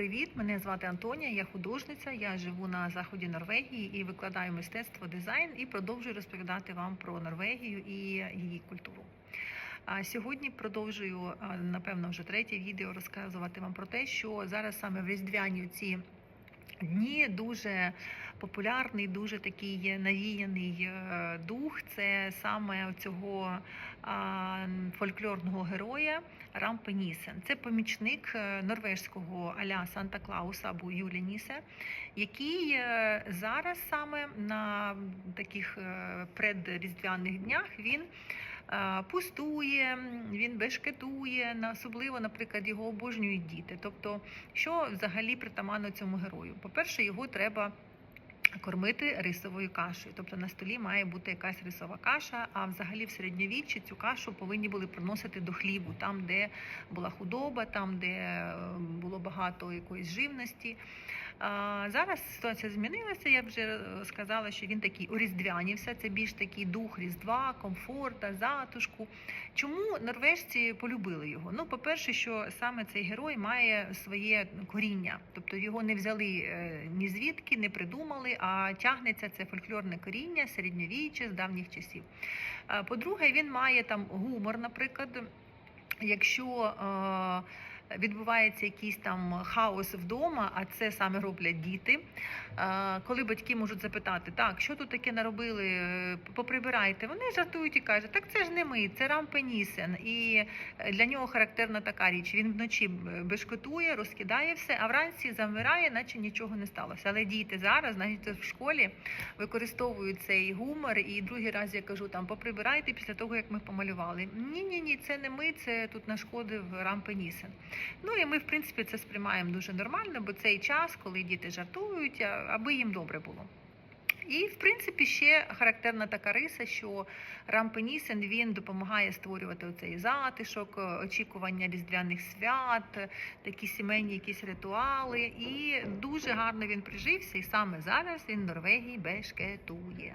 Привіт! Мене звати Антонія, я художниця. Я живу на заході Норвегії і викладаю мистецтво дизайн і продовжую розповідати вам про Норвегію і її культуру. А сьогодні продовжую, напевно, вже третє відео розказувати вам про те, що зараз саме в різдвяні ці дні дуже популярний, дуже такий навіяний е, дух. Це саме цього фольклорного героя Рампе Нісен. Це помічник е, норвежського аля Санта Клауса або Юлі Нісе, який е, зараз саме на таких предріздвяних днях він пустує, він бешкетує, особливо, наприклад, його обожнюють діти. Тобто, що взагалі притаманно цьому герою? По-перше, його треба кормити рисовою кашею. Тобто на столі має бути якась рисова каша, а взагалі в середньовіччі цю кашу повинні були приносити до хлібу, там, де була худоба, там, де е, було багато якоїсь живності. Зараз ситуація змінилася. Я вже е, сказала, що він такий уріздвянівся. Це більш такий дух різдва, комфорта, затишку. Чому норвежці полюбили його? Ну, по-перше, що саме цей герой має своє коріння, тобто його не взяли е, ні звідки, не придумали, а тягнеться це фольклорне коріння середньовіччя з давніх часів. По-друге, він має там гумор, наприклад. Якщо е, відбувається якийсь там хаос вдома, а це саме роблять діти. е, Коли батьки можуть запитати, так, що тут таке наробили, поприбирайте, вони жартують і кажуть, так це ж не ми, це Рампенісен. І е, для нього характерна така річ. Він вночі б- бешкетує, розкидає все, а вранці замирає, наче нічого не сталося. Але діти зараз, навіть в школі, використовують цей гумор. І другий раз я кажу, там поприбирайте після того, як ми помалювали. Ні, ні, ні, це не ми, це тут нашкодив Рампенісен. Ну і ми, в принципі, це сприймаємо дуже нормально, бо цей час, коли діти жартують, аби їм добре було. І, в принципі, ще характерна така риса, що Рампенісен він допомагає створювати оцей затишок, очікування різдвяних свят, такі сімейні якісь ритуали. І дуже гарно він прижився. І саме зараз він в Норвегії бешкетує.